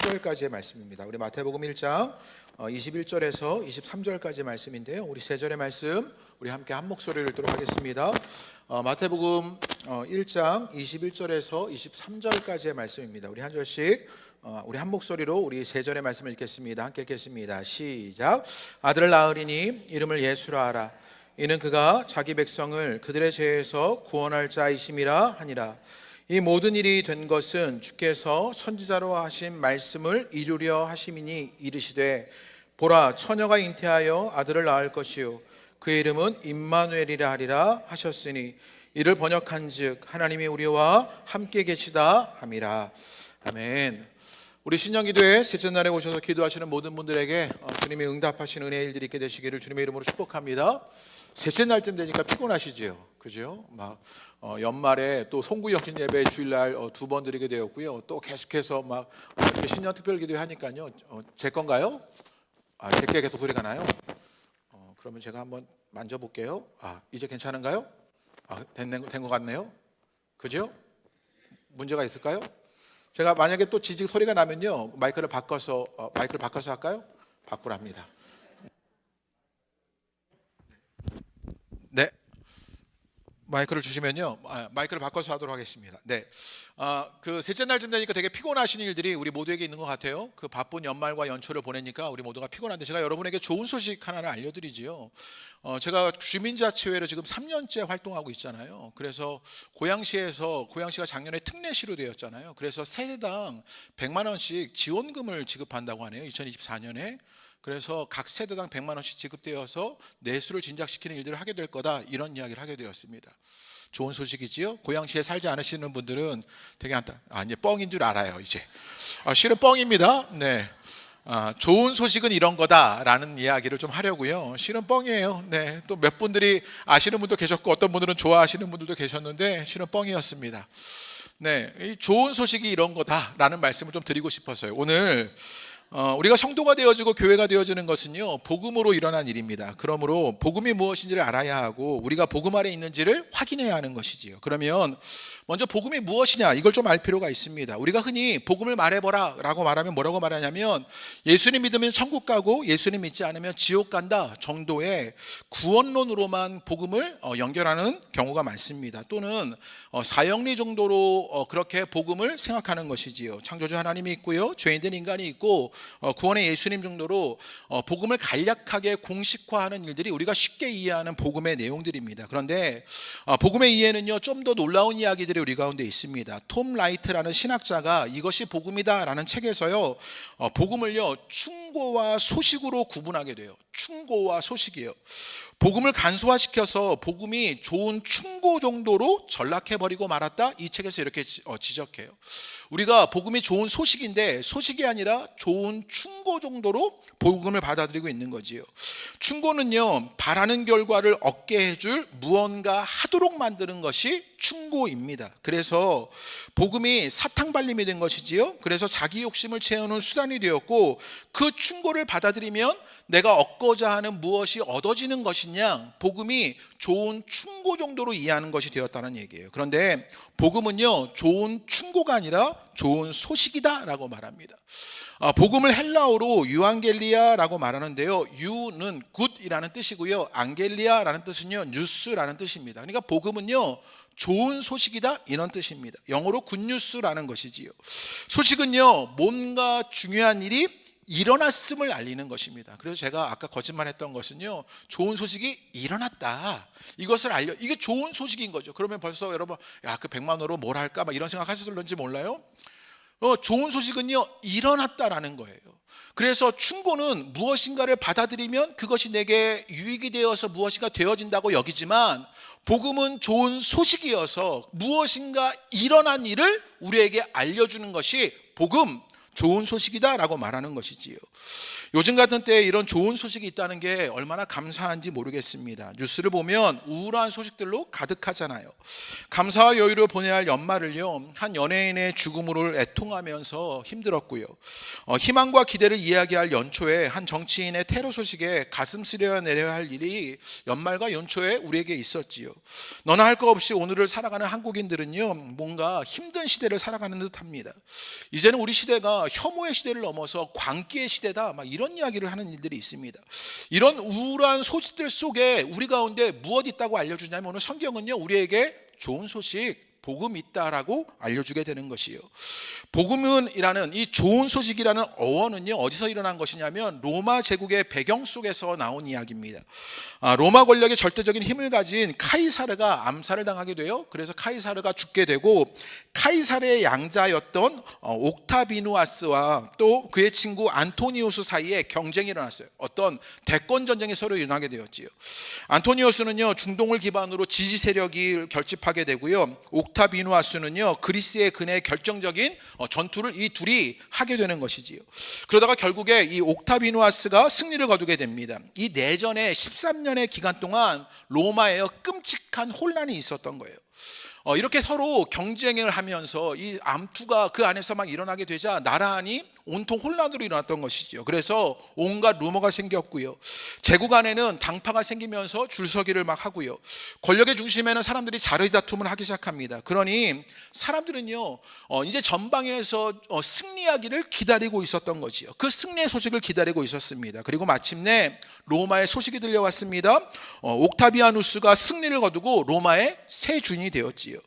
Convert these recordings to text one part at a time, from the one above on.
23절까지의 말씀입니다. 우리 마태복음 1장 21절에서 23절까지의 말씀인데요. 우리 세 절의 말씀 우리 함께 한 목소리를 읽도록 하겠습니다. 어, 마태복음 어, 1장 21절에서 23절까지의 말씀입니다. 우리 한 절씩 어, 우리 한 목소리로 우리 세 절의 말씀을 읽겠습니다. 함께 읽겠습니다. 시작. 아들을 낳으리니 이름을 예수라 하라. 이는 그가 자기 백성을 그들의 죄에서 구원할 자이심이라 하니라. 이 모든 일이 된 것은 주께서 선지자로 하신 말씀을 이루려 하심이니 이르시되 보라 처녀가 잉태하여 아들을 낳을 것이요 그의 이름은 임마누엘이라 하리라 하셨으니 이를 번역한즉 하나님이 우리와 함께 계시다 함이라 아멘. 우리 신령기도회 셋째 날에 오셔서 기도하시는 모든 분들에게 어, 주님의 응답하신 은혜의 일들이 있게 되시기를 주님의 이름으로 축복합니다. 셋째 날쯤 되니까 피곤하시지요, 그죠? 막 어, 연말에 또 송구영신 예배 주일날 어, 두번 드리게 되었고요. 또 계속해서 막 어, 신년 특별기도 하니까요. 어, 제 건가요? 아, 제게 계속 소리가 나요. 어, 그러면 제가 한번 만져볼게요. 아, 이제 괜찮은가요? 아, 된것 같네요. 그죠? 문제가 있을까요? 제가 만약에 또 지직 소리가 나면요 마이크를 바꿔서 어, 마이크를 바꿔서 할까요? 바꾸랍니다. 네. 마이크를 주시면요 아, 마이크를 바꿔서 하도록 하겠습니다. 네, 아, 그 셋째 날쯤 되니까 되게 피곤하신 일들이 우리 모두에게 있는 것 같아요. 그 바쁜 연말과 연초를 보내니까 우리 모두가 피곤한데 제가 여러분에게 좋은 소식 하나를 알려드리지요. 어, 제가 주민자치회로 지금 3년째 활동하고 있잖아요. 그래서 고양시에서 고양시가 작년에 특례시로 되었잖아요. 그래서 세대당 100만 원씩 지원금을 지급한다고 하네요. 2024년에. 그래서 각 세대당 100만 원씩 지급되어서 내수를 진작시키는 일들을 하게 될 거다 이런 이야기를 하게 되었습니다. 좋은 소식이지요. 고양시에 살지 않으시는 분들은 되게 안타. 아 이제 뻥인 줄 알아요 이제. 아, 실은 뻥입니다. 네. 아, 좋은 소식은 이런 거다라는 이야기를 좀 하려고요. 실은 뻥이에요. 네. 또 몇 분들이 아시는 분도 계셨고 어떤 분들은 좋아하시는 분들도 계셨는데 실은 뻥이었습니다. 네. 이 좋은 소식이 이런 거다라는 말씀을 좀 드리고 싶어서요. 오늘 어, 우리가 성도가 되어지고 교회가 되어지는 것은요 복음으로 일어난 일입니다. 그러므로 복음이 무엇인지를 알아야 하고 우리가 복음 아래 있는지를 확인해야 하는 것이지요. 그러면 먼저 복음이 무엇이냐 이걸 좀 알 필요가 있습니다. 우리가 흔히 복음을 말해보라라고 말하면 뭐라고 말하냐면 예수님 믿으면 천국 가고 예수님 믿지 않으면 지옥 간다 정도의 구원론으로만 복음을 어, 연결하는 경우가 많습니다. 또는 어, 사형리 정도로 어, 그렇게 복음을 생각하는 것이지요. 창조주 하나님이 있고요, 죄인된 인간이 있고 어, 구원의 예수님 정도로 어, 복음을 간략하게 공식화하는 일들이 우리가 쉽게 이해하는 복음의 내용들입니다. 그런데 어, 복음의 이해는요 좀 더 놀라운 이야기들이 우리 가운데 있습니다. 톰 라이트라는 신학자가 이것이 복음이다라는 책에서요 어, 복음을요 충고와 소식으로 구분하게 돼요. 충고와 소식이에요. 복음을 간소화시켜서 복음이 좋은 충고 정도로 전락해 버리고 말았다. 이 책에서 이렇게 지- 어, 지적해요. 우리가 복음이 좋은 소식인데 소식이 아니라 좋은 충고 정도로 복음을 받아들이고 있는 거지요. 충고는요 바라는 결과를 얻게 해줄 무언가 하도록 만드는 것이 충고입니다. 그래서 복음이 사탕 발림이 된 것이지요. 그래서 자기 욕심을 채우는 수단이 되었고 그 충고를 받아들이면 내가 얻고자 하는 무엇이 얻어지는 것 이냐 복음이 좋은 충고 정도로 이해하는 것이 되었다는 얘기예요. 그런데 복음은요 좋은 충고가 아니라 좋은 소식이다라고 말합니다. 아, 복음을 헬라어로 유앙겔리아라고 말하는데요. 유는 굿이라는 뜻이고요. 앙겔리아라는 뜻은요 뉴스라는 뜻입니다. 그러니까 복음은요 좋은 소식이다 이런 뜻입니다. 영어로 굿뉴스라는 것이지요. 소식은요 뭔가 중요한 일이 일어났음을 알리는 것입니다. 그래서 제가 아까 거짓말했던 것은요 좋은 소식이 일어났다 이것을 알려 이게 좋은 소식인 거죠. 그러면 벌써 여러분 야 그 100만 원으로 뭘 할까 막 이런 생각 하셨을런지 몰라요. 어, 좋은 소식은요 일어났다라는 거예요. 그래서 충고는 무엇인가를 받아들이면 그것이 내게 유익이 되어서 무엇인가 되어진다고 여기지만 복음은 좋은 소식이어서 무엇인가 일어난 일을 우리에게 알려주는 것이 복음 좋은 소식이다라고 말하는 것이지요. 요즘 같은 때에 이런 좋은 소식이 있다는 게 얼마나 감사한지 모르겠습니다. 뉴스를 보면 우울한 소식들로 가득하잖아요. 감사와 여유를 보내야 할 연말을요, 한 연예인의 죽음으로 애통하면서 힘들었고요. 어, 희망과 기대를 이야기할 연초에 한 정치인의 테러 소식에 가슴 쓰려 내려야 할 일이 연말과 연초에 우리에게 있었지요. 너나 할거 없이 오늘을 살아가는 한국인들은요, 뭔가 힘든 시대를 살아가는 듯 합니다. 이제는 우리 시대가 막 혐오의 시대를 넘어서 광기의 시대다 막 이런 이야기를 하는 일들이 있습니다. 이런 우울한 소식들 속에 우리 가운데 무엇 있다고 알려주냐면 오늘 성경은요 우리에게 좋은 소식 복음 있다라고 알려주게 되는 것이요. 복음은이라는 이 좋은 소식이라는 어원은요 어디서 일어난 것이냐면 로마 제국의 배경 속에서 나온 이야기입니다. 아, 로마 권력의 절대적인 힘을 가진 카이사르가 암살을 당하게 돼요. 그래서 카이사르가 죽게 되고 카이사르의 양자였던 어, 옥타비누아스와 또 그의 친구 안토니우스 사이에 경쟁이 일어났어요. 어떤 대권 전쟁이 서로 일어나게 되었지요. 안토니우스는요 중동을 기반으로 지지 세력이 결집하게 되고요. 옥타 비누아스는요 그리스의 근의 결정적인 어, 전투를 이 둘이 하게 되는 것이지요. 그러다가 결국에 이 옥타비누아스가 승리를 거두게 됩니다. 이 내전의 13년의 기간 동안 로마에 끔찍한 혼란이 있었던 거예요. 어, 이렇게 서로 경쟁을 하면서 이 암투가 그 안에서 막 일어나게 되자 안이 온통 혼란으로 일어났던 것이죠. 그래서 온갖 루머가 생겼고요. 제국 안에는 당파가 생기면서 줄서기를 막 하고요. 권력의 중심에는 사람들이 자르이 다툼을 하기 시작합니다. 그러니 사람들은요, 어, 이제 전방에서 어, 승리하기를 기다리고 있었던 거지요. 그 승리의 소식을 기다리고 있었습니다. 그리고 마침내 로마의 소식이 들려왔습니다. 어, 옥타비아누스가 승리를 거두고 로마의 새 주인이 되었지요.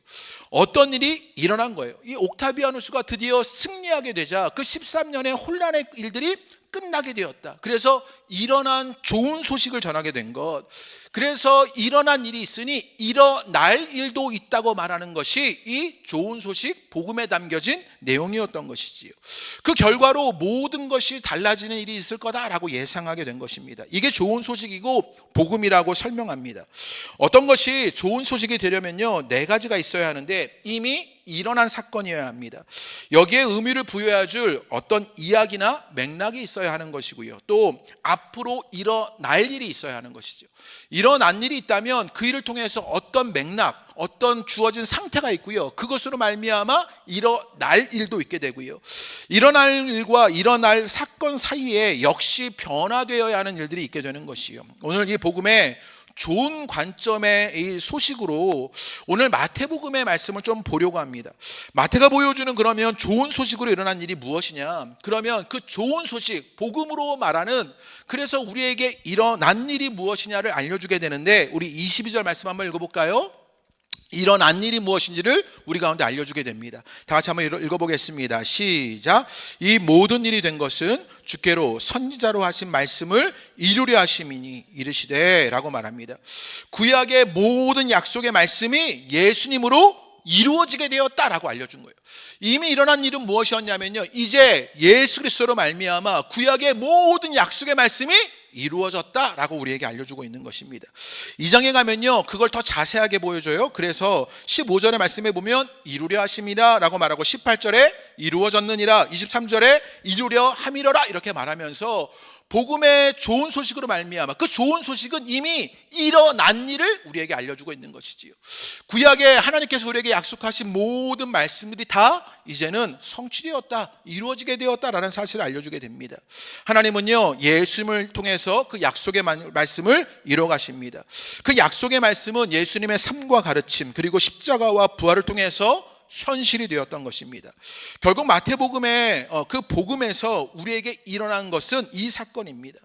어떤 일이 일어난 거예요. 이 옥타비아누스가 드디어 승리하게 되자 그 13년 의 혼란의 일들이 끝나게 되었다. 그래서 일어난 좋은 소식을 전하게 된 것. 그래서 일어난 일이 있으니 일어날 일도 있다고 말하는 것이 이 좋은 소식 복음에 담겨진 내용이었던 것이지요. 그 결과로 모든 것이 달라지는 일이 있을 거다라고 예상하게 된 것입니다. 이게 좋은 소식이고 복음이라고 설명합니다. 어떤 것이 좋은 소식이 되려면요 네 가지가 있어야 하는데 이미 일어난 사건이어야 합니다. 여기에 의미를 부여해 줄 어떤 이야기나 맥락이 있어야 하는 것이고요. 또 앞으로 일어날 일이 있어야 하는 것이죠. 일어난 일이 있다면 그 일을 통해서 어떤 맥락, 어떤 주어진 상태가 있고요. 그것으로 말미암아 일어날 일도 있게 되고요. 일어날 일과 일어날 사건 사이에 역시 변화되어야 하는 일들이 있게 되는 것이요. 오늘 이 복음에 좋은 관점의 이 소식으로 오늘 마태복음의 말씀을 좀 보려고 합니다. 마태가 보여주는 그러면 좋은 소식으로 일어난 일이 무엇이냐? 그러면 그 좋은 소식, 복음으로 말하는 그래서 우리에게 일어난 일이 무엇이냐를 알려주게 되는데 우리 22절 말씀 한번 읽어볼까요? 일어난 일이 무엇인지를 우리 가운데 알려주게 됩니다. 다 같이 한번 읽어- 읽어보겠습니다. 시작. 이 모든 일이 된 것은 주께로 선지자로 하신 말씀을 이루려 하심이니 이르시되라고 말합니다. 구약의 모든 약속의 말씀이 예수님으로 이루어지게 되었다라고 알려준 거예요. 이미 일어난 일은 무엇이었냐면요. 이제 예수 그리스도로 말미암아 구약의 모든 약속의 말씀이 이루어졌다라고 우리에게 알려주고 있는 것입니다. 이장에 가면요, 그걸 더 자세하게 보여줘요. 그래서 15절의 말씀에 보면 이루려 하심이라라고 말하고 18절에 이루어졌느니라, 23절에 이루려 함이러라 이렇게 말하면서 복음의 좋은 소식으로 말미암아 그 좋은 소식은 이미 일어난 일을 우리에게 알려주고 있는 것이지요. 구약에 하나님께서 우리에게 약속하신 모든 말씀들이 다 이제는 성취되었다, 이루어지게 되었다라는 사실을 알려주게 됩니다. 하나님은요 예수님을 통해서 그 약속의 만- 말씀을 이뤄가십니다. 그 약속의 말씀은 예수님의 삶과 가르침 그리고 십자가와 부활을 통해서 현실이 되었던 것입니다. 결국 마태복음의 어, 그 복음에서 우리에게 일어난 것은 이 사건입니다.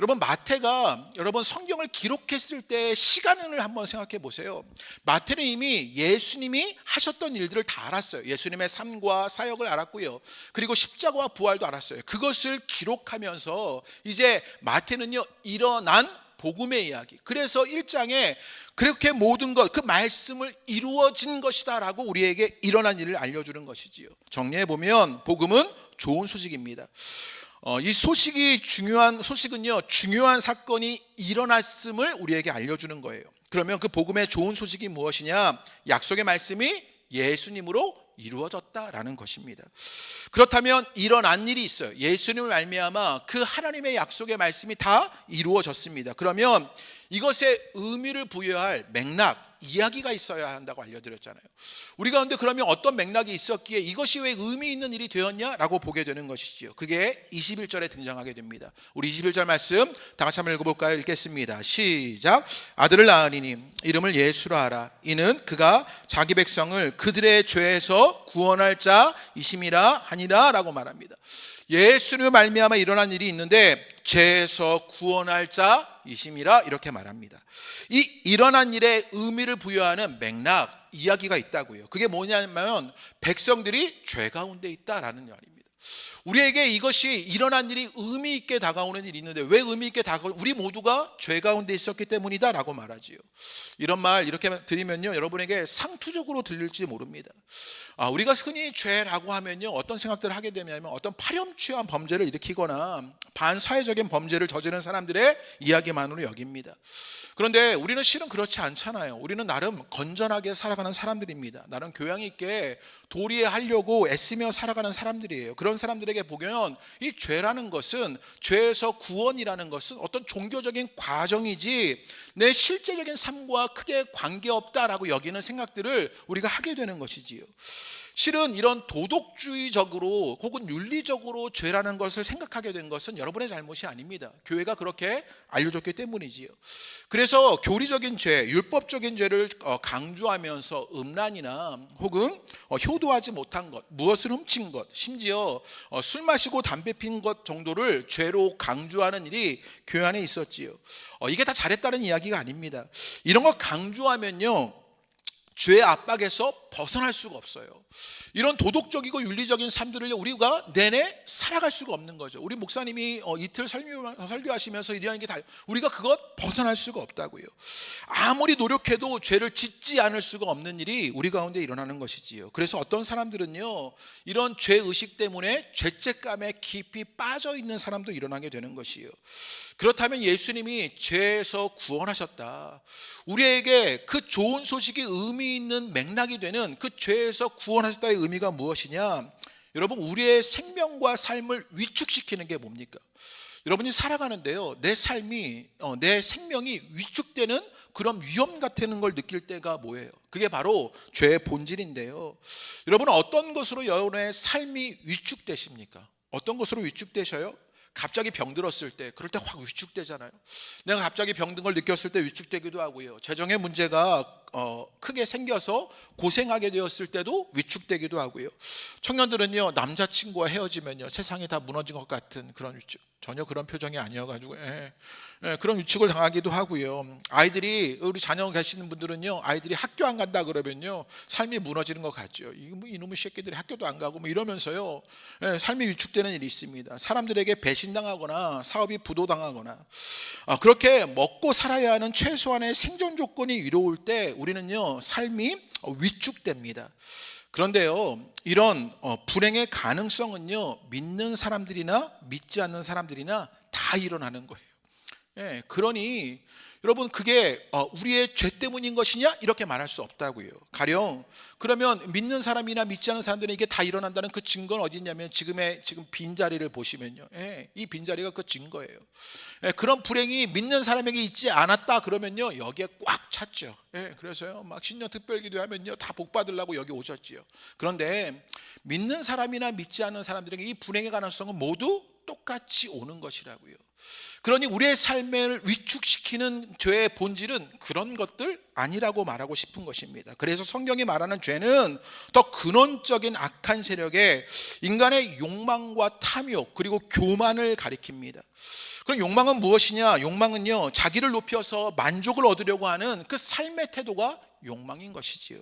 여러분 마태가 여러분 성경을 기록했을 때 시간을 한번 생각해 보세요. 마태는 이미 예수님이 하셨던 일들을 다 알았어요. 예수님의 삶과 사역을 알았고요. 그리고 십자가와 부활도 알았어요. 그것을 기록하면서 이제 마태는요 일어난 복음의 이야기. 그래서 1장에 그렇게 모든 것, 그 말씀을 이루어진 것이다라고 우리에게 일어난 일을 알려주는 것이지요. 정리해 보면 복음은 좋은 소식입니다. 어, 이 소식이 중요한 소식은요, 중요한 사건이 일어났음을 우리에게 알려주는 거예요. 그러면 그 복음의 좋은 소식이 무엇이냐? 약속의 말씀이 예수님으로 이루어졌다라는 것입니다. 그렇다면 일어난 일이 있어요. 예수님을 말미암아 그 하나님의 약속의 말씀이 다 이루어졌습니다. 그러면 이것에 의미를 부여할 맥락 이야기가 있어야 한다고 알려드렸잖아요. 우리 가운데 그러면 어떤 맥락이 있었기에 이것이 왜 의미 있는 일이 되었냐라고 보게 되는 것이지요. 그게 21절에 등장하게 됩니다. 우리 21절 말씀 다 같이 한번 읽어볼까요? 읽겠습니다. 시작. 아들을 낳으니 이름을 예수라 하라. 이는 그가 자기 백성을 그들의 죄에서 구원할 자이심이라 하니라라고 말합니다. 예수를 말미암아 일어난 일이 있는데 죄에서 구원할 자이심이라 이렇게 말합니다. 이 일어난 일에 의미를 부여하는 맥락 이야기가 있다고요. 그게 뭐냐면 백성들이 죄 가운데 있다라는 말입니다. 우리에게 이것이 일어난 일이 의미 있게 다가오는 일이 있는데 왜 의미 있게 다가오? 우리 모두가 죄 가운데 있었기 때문이다라고 말하지요. 이런 말 이렇게 드리면요, 여러분에게 상투적으로 들릴지 모릅니다. 아, 우리가 흔히 죄라고 하면요, 어떤 생각들을 하게 되냐면 어떤 파렴치한 범죄를 일으키거나 반사회적인 범죄를 저지른 사람들의 이야기만으로 여깁니다. 그런데 우리는 실은 그렇지 않잖아요. 우리는 나름 건전하게 살아가는 사람들입니다. 나름 교양 있게 도리하려고 애쓰며 살아가는 사람들이에요. 그런 사람들 에게 보면 이 죄라는 것은 죄에서 구원이라는 것은 어떤 종교적인 과정이지 내 실제적인 삶과 크게 관계없다라고 여기는 생각들을 우리가 하게 되는 것이지요. 실은 이런 도덕주의적으로 혹은 윤리적으로 죄라는 것을 생각하게 된 것은 여러분의 잘못이 아닙니다. 교회가 그렇게 알려줬기 때문이지요. 그래서 교리적인 죄, 율법적인 죄를 어, 강조하면서 음란이나 혹은 어, 효도하지 못한 것, 무엇을 훔친 것, 심지어 어, 술 마시고 담배 핀 것 정도를 죄로 강조하는 일이 교회 안에 있었지요. 이게 다 잘했다는 이야기가 아닙니다. 이런 거 강조하면요. 죄의 압박에서 벗어날 수가 없어요. 이런 도덕적이고 윤리적인 삶들을 우리가 내내 살아갈 수가 없는 거죠. 우리 목사님이 어, 이틀 설교, 설교 하시면서 이러한 게다 우리가 그것 벗어날 수가 없다고요. 아무리 노력해도 죄를 짓지 않을 수가 없는 일이 우리 가운데 일어나는 것이지요. 그래서 어떤 사람들은요 이런 죄 의식 때문에 죄책감에 깊이 빠져 있는 사람도 일어나게 되는 것이요. 그렇다면 예수님이 죄에서 구원하셨다. 우리에게 그 좋은 소식이 의미 있는 맥락이 되는 그 죄에서 구원하셨다의 의미가 무엇이냐? 여러분, 우리의 생명과 삶을 위축시키는 게 뭡니까? 여러분이 살아가는데요, 내 삶이, 어, 내 생명이 위축되는 그런 위험 같은 걸 느낄 때가 뭐예요? 그게 바로 죄의 본질인데요. 여러분 어떤 것으로 여러분의 삶이 위축되십니까? 어떤 것으로 위축되셔요? 갑자기 병들었을 때 그럴 때 확 위축되잖아요. 내가 갑자기 병든 걸 느꼈을 때 위축되기도 하고요. 재정의 문제가 어, 크게 생겨서 고생하게 되었을 때도 위축되기도 하고요. 청년들은요 남자친구와 헤어지면요 세상이 다 무너진 것 같은 그런 위축. 전혀 그런 표정이 아니어가지고 예, 예, 그런 위축을 당하기도 하고요. 아이들이 우리 자녀 계시는 분들은요 아이들이 학교 안 간다 그러면요 삶이 무너지는 것 같죠. 뭐 이놈의 새끼들이 학교도 안 가고 뭐 이러면서요 예, 삶이 위축되는 일이 있습니다. 사람들에게 배신당하거나 사업이 부도당하거나 아, 그렇게 먹고 살아야 하는 최소한의 생존 조건이 이로울 때 우리는요 삶이 위축됩니다. 그런데요, 이런 어, 불행의 가능성은요, 믿는 사람들이나 믿지 않는 사람들이나 다 일어나는 거예요. 예, 그러니 여러분 그게 어, 우리의 죄 때문인 것이냐 이렇게 말할 수 없다고요. 가령 그러면 믿는 사람이나 믿지 않는 사람들은 이게 다 일어난다는 그 증거는 어디 있냐면 지금의 지금 빈 자리를 보시면요, 예, 이빈 자리가 그 증거예요. 예, 그런 불행이 믿는 사람에게 있지 않았다 그러면요 여기에 꽉 찼죠. 예, 그래서요 막 신년 특별기도 하면요 다 복 받으려고 여기 오셨지요. 그런데 믿는 사람이나 믿지 않는 사람들에게 이 불행의 가능성은 모두 똑같이 오는 것이라고요. 그러니 우리의 삶을 위축시키는 죄의 본질은 그런 것들 아니라고 말하고 싶은 것입니다. 그래서 성경이 말하는 죄는 더 근원적인 악한 세력의 인간의 욕망과 탐욕 그리고 교만을 가리킵니다. 그럼 욕망은 무엇이냐? 욕망은요, 자기를 높여서 만족을 얻으려고 하는 그 삶의 태도가 욕망인 것이지요.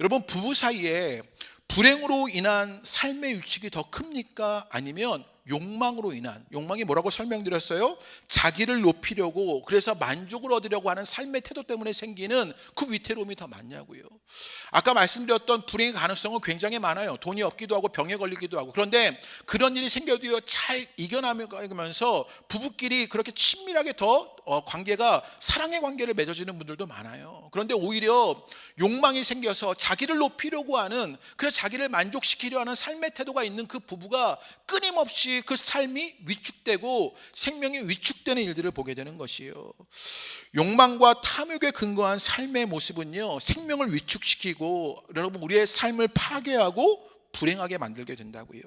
여러분, 부부 사이에 불행으로 인한 삶의 위축이 더 큽니까? 아니면 욕망으로 인한 욕망이 뭐라고 설명드렸어요? 자기를 높이려고 그래서 만족을 얻으려고 하는 삶의 태도 때문에 생기는 그 위태로움이 더 많냐고요. 아까 말씀드렸던 불행의 가능성은 굉장히 많아요. 돈이 없기도 하고 병에 걸리기도 하고 그런데 그런 일이 생겨도요 잘 이겨나면서 부부끼리 그렇게 친밀하게 더 어, 관계가 사랑의 관계를 맺어지는 분들도 많아요. 그런데 오히려 욕망이 생겨서 자기를 높이려고 하는 그래서 자기를 만족시키려 하는 삶의 태도가 있는 그 부부가 끊임없이 끊임없이 그 삶이 위축되고 생명이 위축되는 일들을 보게 되는 것이에요. 욕망과 탐욕에 근거한 삶의 모습은요, 생명을 위축시키고 여러분 우리의 삶을 파괴하고 불행하게 만들게 된다고요.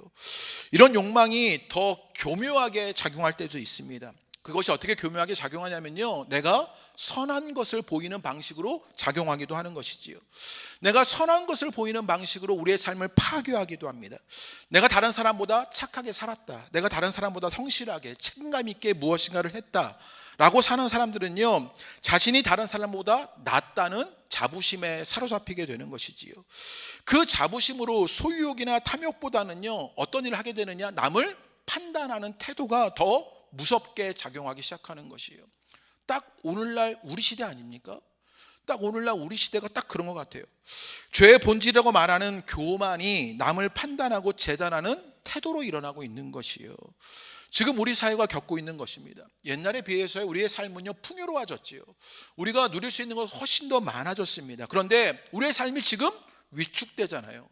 이런 욕망이 더 교묘하게 작용할 때도 있습니다. 그것이 어떻게 교묘하게 작용하냐면요. 내가 선한 것을 보이는 방식으로 작용하기도 하는 것이지요. 내가 선한 것을 보이는 방식으로 우리의 삶을 파괴하기도 합니다. 내가 다른 사람보다 착하게 살았다. 내가 다른 사람보다 성실하게 책임감 있게 무엇인가를 했다. 라고 사는 사람들은요, 자신이 다른 사람보다 낫다는 자부심에 사로잡히게 되는 것이지요. 그 자부심으로 소유욕이나 탐욕보다는요, 어떤 일을 하게 되느냐, 남을 판단하는 태도가 더 무섭게 작용하기 시작하는 것이에요. 딱 오늘날 우리 시대 아닙니까? 딱 오늘날 우리 시대가 딱 그런 것 같아요. 죄의 본질이라고 말하는 교만이 남을 판단하고 재단하는 태도로 일어나고 있는 것이요. 지금 우리 사회가 겪고 있는 것입니다. 옛날에 비해서 우리의 삶은요 풍요로워졌지요. 우리가 누릴 수 있는 것 훨씬 더 많아졌습니다. 그런데 우리의 삶이 지금 위축되잖아요.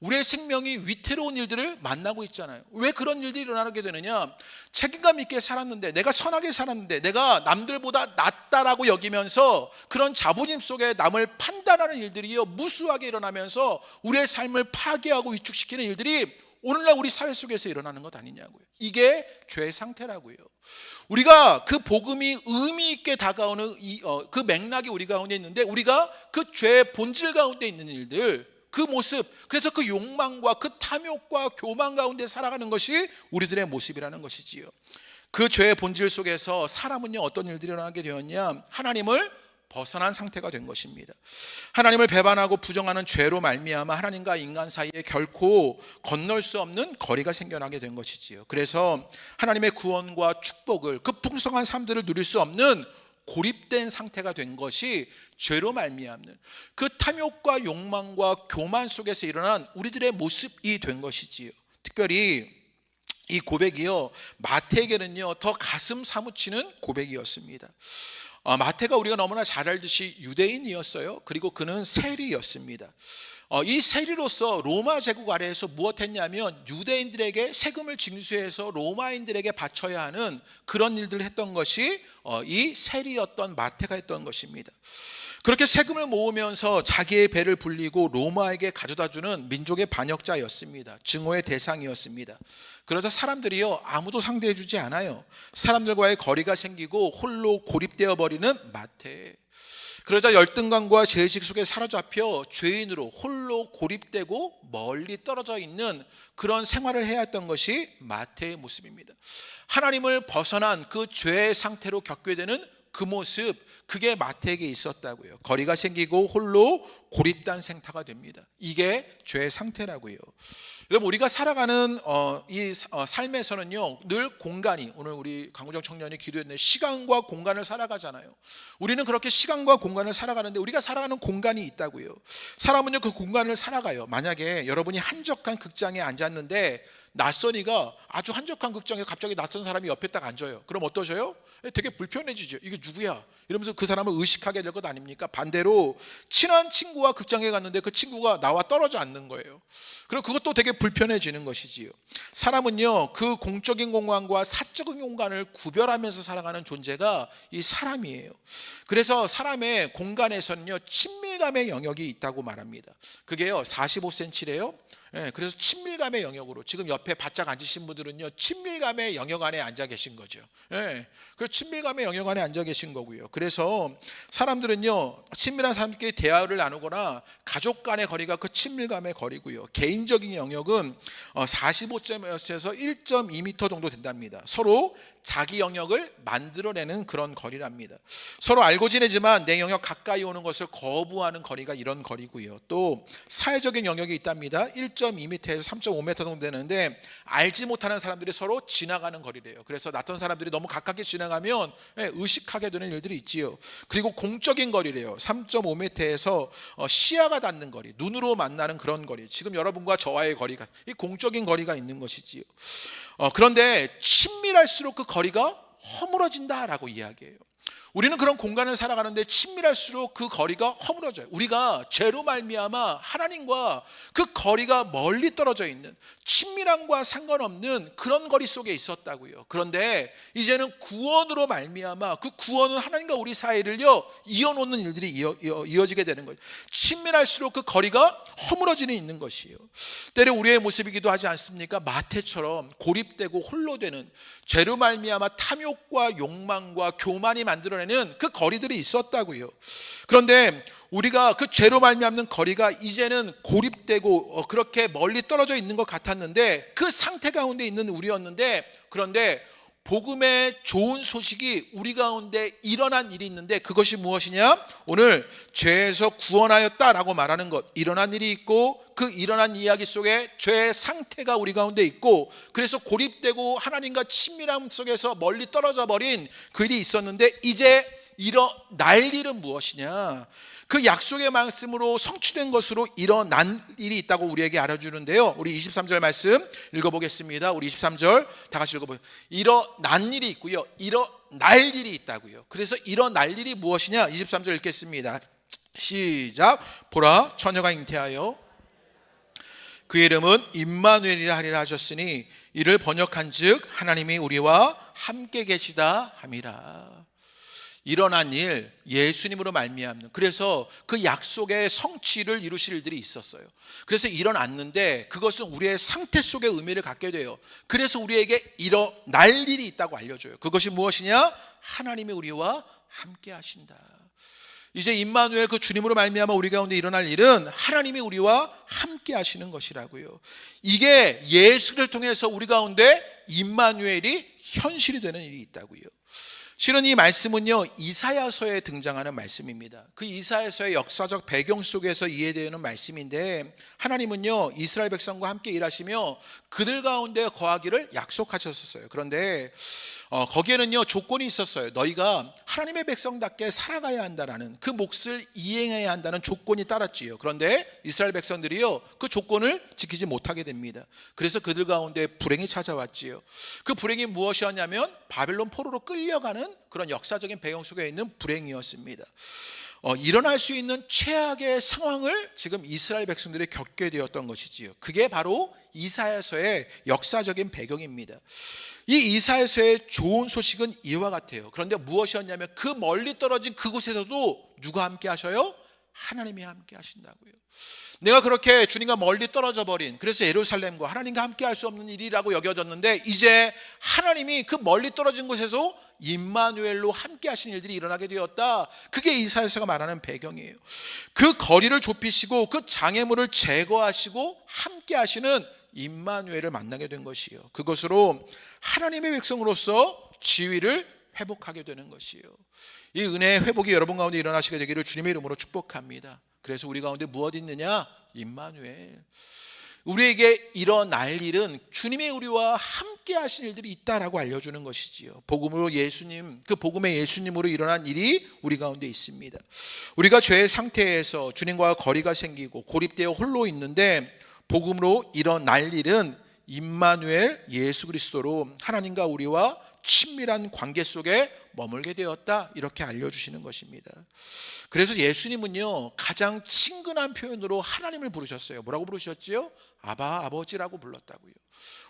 우리의 생명이 위태로운 일들을 만나고 있잖아요. 왜 그런 일들이 일어나게 되느냐? 책임감 있게 살았는데, 내가 선하게 살았는데, 내가 남들보다 낫다라고 여기면서 그런 자부심 속에 남을 판단하는 일들이요, 무수하게 일어나면서 우리의 삶을 파괴하고 위축시키는 일들이 오늘날 우리 사회 속에서 일어나는 것 아니냐고요. 이게 죄의 상태라고요. 우리가 그 복음이 의미 있게 다가오는 이, 어, 그 맥락이 우리 가운데 있는데 우리가 그 죄의 본질 가운데 있는 일들 그 모습 그래서 그 욕망과 그 탐욕과 교만 가운데 살아가는 것이 우리들의 모습이라는 것이지요. 그 죄의 본질 속에서 사람은요 어떤 일들이 일어나게 되었냐 하나님을 벗어난 상태가 된 것입니다. 하나님을 배반하고 부정하는 죄로 말미암아 하나님과 인간 사이에 결코 건널 수 없는 거리가 생겨나게 된 것이지요. 그래서 하나님의 구원과 축복을 그 풍성한 삶들을 누릴 수 없는 고립된 상태가 된 것이 죄로 말미암는 그 탐욕과 욕망과 교만 속에서 일어난 우리들의 모습이 된 것이지요. 특별히 이 고백이요 마태에게는요 더 가슴 사무치는 고백이었습니다. 어, 마태가 우리가 너무나 잘 알듯이 유대인이었어요. 그리고 그는 세리였습니다. 어, 이 세리로서 로마 제국 아래에서 무엇했냐면 유대인들에게 세금을 징수해서 로마인들에게 바쳐야 하는 그런 일들을 했던 것이 어, 이 세리였던 마태가 했던 것입니다. 그렇게 세금을 모으면서 자기의 배를 불리고 로마에게 가져다주는 민족의 반역자였습니다. 증오의 대상이었습니다. 그러자 사람들이요 아무도 상대해주지 않아요. 사람들과의 거리가 생기고 홀로 고립되어 버리는 마태. 그러자 열등감과 죄의식 속에 사로잡혀 죄인으로 홀로 고립되고 멀리 떨어져 있는 그런 생활을 해야 했던 것이 마태의 모습입니다. 하나님을 벗어난 그 죄의 상태로 겪게 되는 그 모습, 그게 마태에게 있었다고요. 거리가 생기고 홀로 고립된 생태가 됩니다. 이게 죄의 상태라고요. 여러분 우리가 살아가는 어, 이 어, 삶에서는요 늘 공간이 오늘 우리 강구정 청년이 기도했는데 시간과 공간을 살아가잖아요. 우리는 그렇게 시간과 공간을 살아가는데 우리가 살아가는 공간이 있다고요. 사람은요 그 공간을 살아가요. 만약에 여러분이 한적한 극장에 앉았는데 낯선이가 아주 한적한 극장에 갑자기 낯선 사람이 옆에 딱 앉아요. 그럼 어떠셔요? 되게 불편해지죠. 이게 누구야? 이러면서 그 사람을 의식하게 될 것 아닙니까? 반대로 친한 친구와 극장에 갔는데 그 친구가 나와 떨어져 앉는 거예요. 그럼 그것도 되게 불편해지는 것이지요. 사람은요, 그 공적인 공간과 사적인 공간을 구별하면서 살아가는 존재가 이 사람이에요. 그래서 사람의 공간에서는요, 친밀감의 영역이 있다고 말합니다. 그게요, 45cm래요. 예, 그래서 친밀감의 영역으로 지금 옆에 바짝 앉으신 분들은요 친밀감의 영역 안에 앉아 계신 거죠. 예, 그 친밀감의 영역 안에 앉아 계신 거고요. 그래서 사람들은요 친밀한 사람들끼리 대화를 나누거나 가족 간의 거리가 그 친밀감의 거리고요. 개인적인 영역은 45.에서 1.2m 정도 된답니다. 서로 자기 영역을 만들어내는 그런 거리랍니다. 서로 알고 지내지만 내 영역 가까이 오는 것을 거부하는 거리가 이런 거리고요. 또 사회적인 영역이 있답니다. 1.2m에서 3.5m 정도 되는데 알지 못하는 사람들이 서로 지나가는 거리래요. 그래서 낯선 사람들이 너무 가깝게 지나가면 예, 의식하게 되는 일들이 있지요. 그리고 공적인 거리래요. 3.5m에서 어, 시야가 닿는 거리, 눈으로 만나는 그런 거리. 지금 여러분과 저와의 거리가 이 공적인 거리가 있는 것이지요. 어, 그런데 친밀할수록 그 거리가 허물어진다라고 이야기해요. 우리는 그런 공간을 살아가는데 친밀할수록 그 거리가 허물어져요. 우리가 죄로 말미암아 하나님과 그 거리가 멀리 떨어져 있는 친밀함과 상관없는 그런 거리 속에 있었다고요. 그런데 이제는 구원으로 말미암아 그 구원은 하나님과 우리 사이를요 이어놓는 일들이 이어, 이어, 이어지게 되는 거예요. 친밀할수록 그 거리가 허물어지는 있는 것이에요. 때로 우리의 모습이기도 하지 않습니까? 마태처럼 고립되고 홀로 되는 죄로 말미암아 탐욕과 욕망과 교만이 만들어내는 그 거리들이 있었다고요. 그런데 우리가 그 죄로 말미암는 거리가 이제는 고립되고 어, 그렇게 멀리 떨어져 있는 것 같았는데 그 상태 가운데 있는 우리였는데 그런데 복음의 좋은 소식이 우리 가운데 일어난 일이 있는데 그것이 무엇이냐? 오늘 죄에서 구원하였다라고 말하는 것. 일어난 일이 있고 그 일어난 이야기 속에 죄의 상태가 우리 가운데 있고 그래서 고립되고 하나님과 친밀함 속에서 멀리 떨어져 버린 그 일이 있었는데 이제 일어날 일은 무엇이냐? 그 약속의 말씀으로 성취된 것으로 일어난 일이 있다고 우리에게 알아주는데요. 우리 23절 말씀 읽어보겠습니다. 우리 23절 다 같이 읽어보요. 일어난 일이 있고요. 일어날 일이 있다고요. 그래서 일어날 일이 무엇이냐? 23절 읽겠습니다. 시작. 보라 처녀가 잉태하여 그 이름은 임마누엘이라 하리라 하셨으니 이를 번역한즉 하나님이 우리와 함께 계시다 함이라. 일어난 일 예수님으로 말미암는 그래서 그 약속의 성취를 이루실 일들이 있었어요. 그래서 일어났는데 그것은 우리의 상태 속에 의미를 갖게 돼요. 그래서 우리에게 일어날 일이 있다고 알려줘요. 그것이 무엇이냐? 하나님이 우리와 함께 하신다. 이제 임마누엘 그 주님으로 말미암아 우리 가운데 일어날 일은 하나님이 우리와 함께 하시는 것이라고요. 이게 예수를 통해서 우리 가운데 임마누엘이 현실이 되는 일이 있다고요. 실은 이 말씀은요 이사야서에 등장하는 말씀입니다. 그 이사야서의 역사적 배경 속에서 이해되는 말씀인데 하나님은요 이스라엘 백성과 함께 일하시며 그들 가운데 거하기를 약속하셨었어요. 그런데 어, 거기에는요 조건이 있었어요. 너희가 하나님의 백성답게 살아가야 한다라는 그 몫을 이행해야 한다는 조건이 따랐지요. 그런데 이스라엘 백성들이요 그 조건을 지키지 못하게 됩니다. 그래서 그들 가운데 불행이 찾아왔지요. 그 불행이 무엇이었냐면 바벨론 포로로 끌려가는 그런 역사적인 배경 속에 있는 불행이었습니다. 어, 일어날 수 있는 최악의 상황을 지금 이스라엘 백성들이 겪게 되었던 것이지요. 그게 바로 이사야서의 역사적인 배경입니다. 이 이사야서의 좋은 소식은 이와 같아요. 그런데 무엇이었냐면 그 멀리 떨어진 그곳에서도 누가 함께 하셔요? 하나님이 함께 하신다고요. 내가 그렇게 주님과 멀리 떨어져 버린 그래서 예루살렘과 하나님과 함께 할 수 없는 일이라고 여겨졌는데 이제 하나님이 그 멀리 떨어진 곳에서 임마누엘로 함께 하신 일들이 일어나게 되었다. 그게 이사야서가 말하는 배경이에요. 그 거리를 좁히시고 그 장애물을 제거하시고 함께 하시는 임마누엘을 만나게 된 것이요. 그것으로 하나님의 백성으로서 지위를 회복하게 되는 것이요. 이 은혜의 회복이 여러분 가운데 일어나시게 되기를 주님의 이름으로 축복합니다. 그래서 우리 가운데 무엇 있느냐? 임마누엘. 우리에게 일어날 일은 주님의 우리와 함께 하신 일들이 있다라고 알려주는 것이지요. 복음으로 예수님, 그 복음의 예수님으로 일어난 일이 우리 가운데 있습니다. 우리가 죄의 상태에서 주님과 거리가 생기고 고립되어 홀로 있는데 복음으로 일어날 일은 임마누엘 예수 그리스도로 하나님과 우리와 친밀한 관계 속에 머물게 되었다 이렇게 알려주시는 것입니다. 그래서 예수님은요 가장 친근한 표현으로 하나님을 부르셨어요. 뭐라고 부르셨지요? 아바 아버지라고 불렀다고요.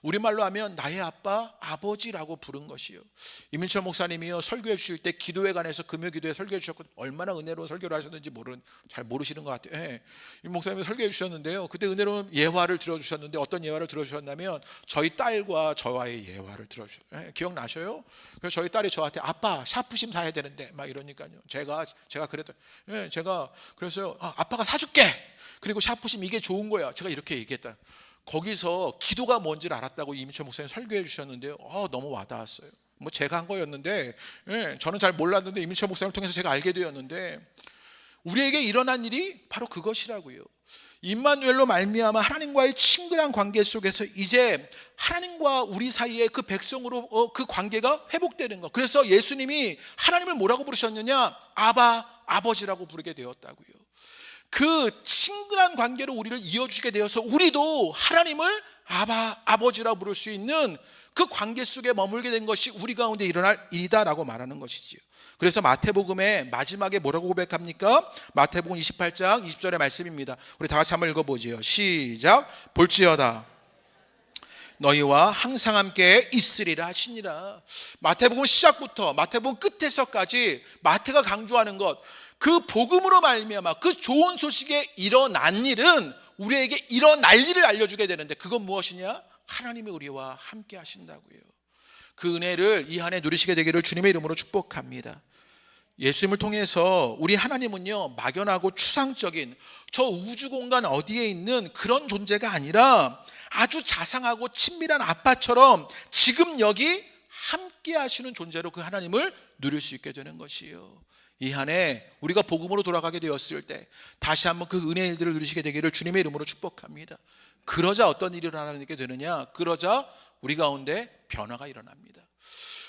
우리말로 하면 나의 아빠 아버지라고 부른 것이요. 이민철 목사님이요 설교해 주실 때 기도회 관해서 금요 기도에 설교해 주셨고 얼마나 은혜로운 설교를 하셨는지 모르는 잘 모르시는 것 같아요. 예. 이 목사님이 설교해 주셨는데요. 그때 은혜로운 예화를 들어 주셨는데 어떤 예화를 들어 주셨냐면 저희 딸과 저와의 예화를 들어 주셨어요. 예. 기억나셔요? 그래서 저희 딸이 저한테 아빠 샤프심 사야 되는데 막 이러니까요. 제가 제가 그랬더 예, 제가 그래서요. 아, 아빠가 사줄게. 그리고 샤프심 이게 좋은 거야. 제가 이렇게 얘기했다. 거기서 기도가 뭔지를 알았다고 이민철 목사님 설교해 주셨는데요. 어, 너무 와닿았어요. 뭐 제가 한 거였는데 예, 저는 잘 몰랐는데 이민철 목사님을 통해서 제가 알게 되었는데 우리에게 일어난 일이 바로 그것이라고요. 임마누엘로 말미암아 하나님과의 친근한 관계 속에서 이제 하나님과 우리 사이의 그 백성으로 어, 그 관계가 회복되는 것. 그래서 예수님이 하나님을 뭐라고 부르셨느냐? 아바 아버지라고 부르게 되었다고요. 그 친근한 관계로 우리를 이어주게 되어서 우리도 하나님을 아바 아버지라 부를 수 있는 그 관계 속에 머물게 된 것이 우리 가운데 일어날 일이다라고 말하는 것이지요. 그래서 마태복음의 마지막에 뭐라고 고백합니까? 마태복음 28장 20절의 말씀입니다. 우리 다 같이 한번 읽어보지요. 시작. 볼지어다. 너희와 항상 함께 있으리라 하시니라. 마태복음 시작부터 마태복음 끝에서까지 마태가 강조하는 것, 그 복음으로 말미암아 그 좋은 소식에 일어난 일은 우리에게 일어날 일을 알려주게 되는데 그건 무엇이냐? 하나님이 우리와 함께 하신다고요. 그 은혜를 이 한해 누리시게 되기를 주님의 이름으로 축복합니다. 예수님을 통해서 우리 하나님은요 막연하고 추상적인 저 우주 공간 어디에 있는 그런 존재가 아니라 아주 자상하고 친밀한 아빠처럼 지금 여기 함께 하시는 존재로 그 하나님을 누릴 수 있게 되는 것이에요. 이 한해 우리가 복음으로 돌아가게 되었을 때 다시 한번 그 은혜의 일들을 누리시게 되기를 주님의 이름으로 축복합니다. 그러자 어떤 일이 일어나게 되느냐? 그러자 우리 가운데 변화가 일어납니다.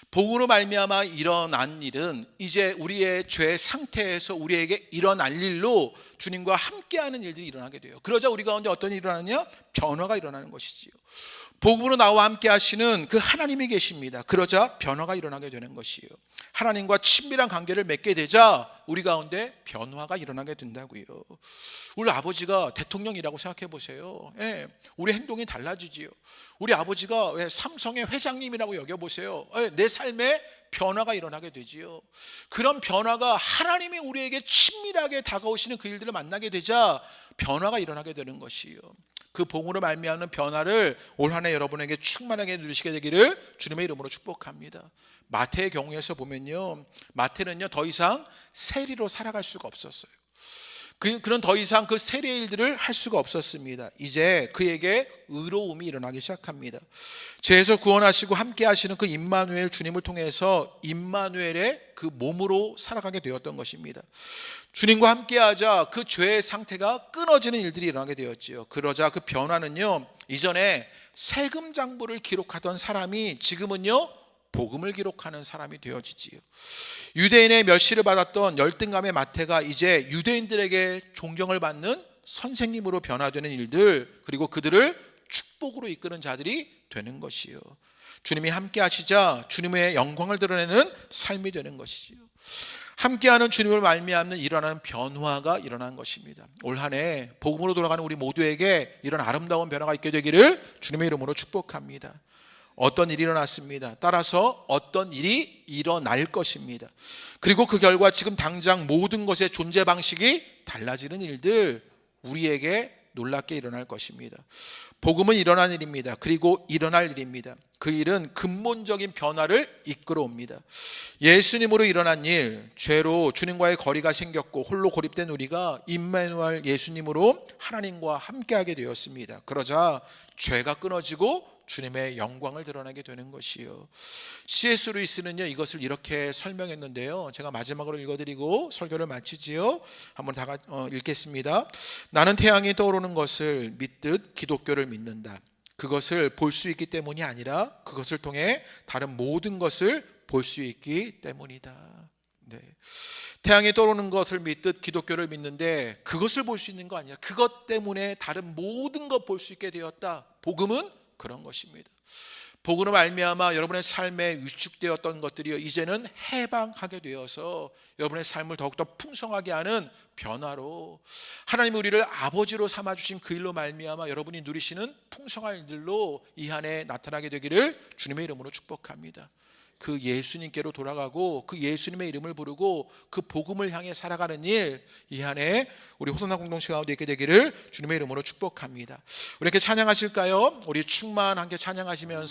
복으로 말미암아 일어난 일은 이제 우리의 죄 상태에서 우리에게 일어날 일로 주님과 함께하는 일들이 일어나게 돼요. 그러자 우리 가운데 어떤 일이 일어나느냐? 변화가 일어나는 것이지요. 복음으로 나와 함께 하시는 그 하나님이 계십니다. 그러자 변화가 일어나게 되는 것이에요. 하나님과 친밀한 관계를 맺게 되자 우리 가운데 변화가 일어나게 된다고요. 우리 아버지가 대통령이라고 생각해 보세요. 예, 우리 행동이 달라지지요. 우리 아버지가 왜 삼성의 회장님이라고 여겨 보세요. 예, 내 삶에 변화가 일어나게 되지요. 그런 변화가 하나님이 우리에게 친밀하게 다가오시는 그 일들을 만나게 되자 변화가 일어나게 되는 것이요. 그 복으로 말미암는 변화를 올 한해 여러분에게 충만하게 누리시게 되기를 주님의 이름으로 축복합니다. 마태의 경우에서 보면요, 마태는요 더 이상 세리로 살아갈 수가 없었어요. 그, 그런 더 이상 그 세례의 일들을 할 수가 없었습니다. 이제 그에게 의로움이 일어나기 시작합니다. 죄에서 구원하시고 함께 하시는 그 임마누엘 주님을 통해서 임마누엘의 그 몸으로 살아가게 되었던 것입니다. 주님과 함께 하자 그 죄의 상태가 끊어지는 일들이 일어나게 되었지요. 그러자 그 변화는요. 이전에 세금 장부를 기록하던 사람이 지금은요. 복음을 기록하는 사람이 되어지지요. 유대인의 멸시를 받았던 열등감의 마태가 이제 유대인들에게 존경을 받는 선생님으로 변화되는 일들 그리고 그들을 축복으로 이끄는 자들이 되는 것이요. 주님이 함께 하시자 주님의 영광을 드러내는 삶이 되는 것이지요. 함께하는 주님을 말미암는 일어나는 변화가 일어난 것입니다. 올 한해 복음으로 돌아가는 우리 모두에게 이런 아름다운 변화가 있게 되기를 주님의 이름으로 축복합니다. 어떤 일이 일어났습니다. 따라서 어떤 일이 일어날 것입니다. 그리고 그 결과 지금 당장 모든 것의 존재 방식이 달라지는 일들 우리에게 놀랍게 일어날 것입니다. 복음은 일어난 일입니다. 그리고 일어날 일입니다. 그 일은 근본적인 변화를 이끌어 옵니다. 예수님으로 일어난 일, 죄로 주님과의 거리가 생겼고 홀로 고립된 우리가 임마누엘 예수님으로 하나님과 함께하게 되었습니다. 그러자 죄가 끊어지고 주님의 영광을 드러나게 되는 것이요. C.S. 루이스는요 이것을 이렇게 설명했는데요. 제가 마지막으로 읽어드리고 설교를 마치지요. 한번 다 어, 읽겠습니다. 나는 태양이 떠오르는 것을 믿듯 기독교를 믿는다. 그것을 볼 수 있기 때문이 아니라 그것을 통해 다른 모든 것을 볼 수 있기 때문이다. 네. 태양이 떠오르는 것을 믿듯 기독교를 믿는데 그것을 볼 수 있는 거 아니야. 그것 때문에 다른 모든 것 볼 수 있게 되었다. 복음은 그런 것입니다. 복음으로 말미암아 여러분의 삶에 위축되었던 것들이 이제는 해방하게 되어서 여러분의 삶을 더욱더 풍성하게 하는 변화로 하나님 우리를 아버지로 삼아 주신 그 일로 말미암아 여러분이 누리시는 풍성한 일들로 이 한해 나타나게 되기를 주님의 이름으로 축복합니다. 그 예수님께로 돌아가고 그 예수님의 이름을 부르고 그 복음을 향해 살아가는 일이 한해 우리 호소나 공동체 가운데 있게 되기를 주님의 이름으로 축복합니다. 우리 이렇게 찬양하실까요? 우리 충만 함께 찬양하시면서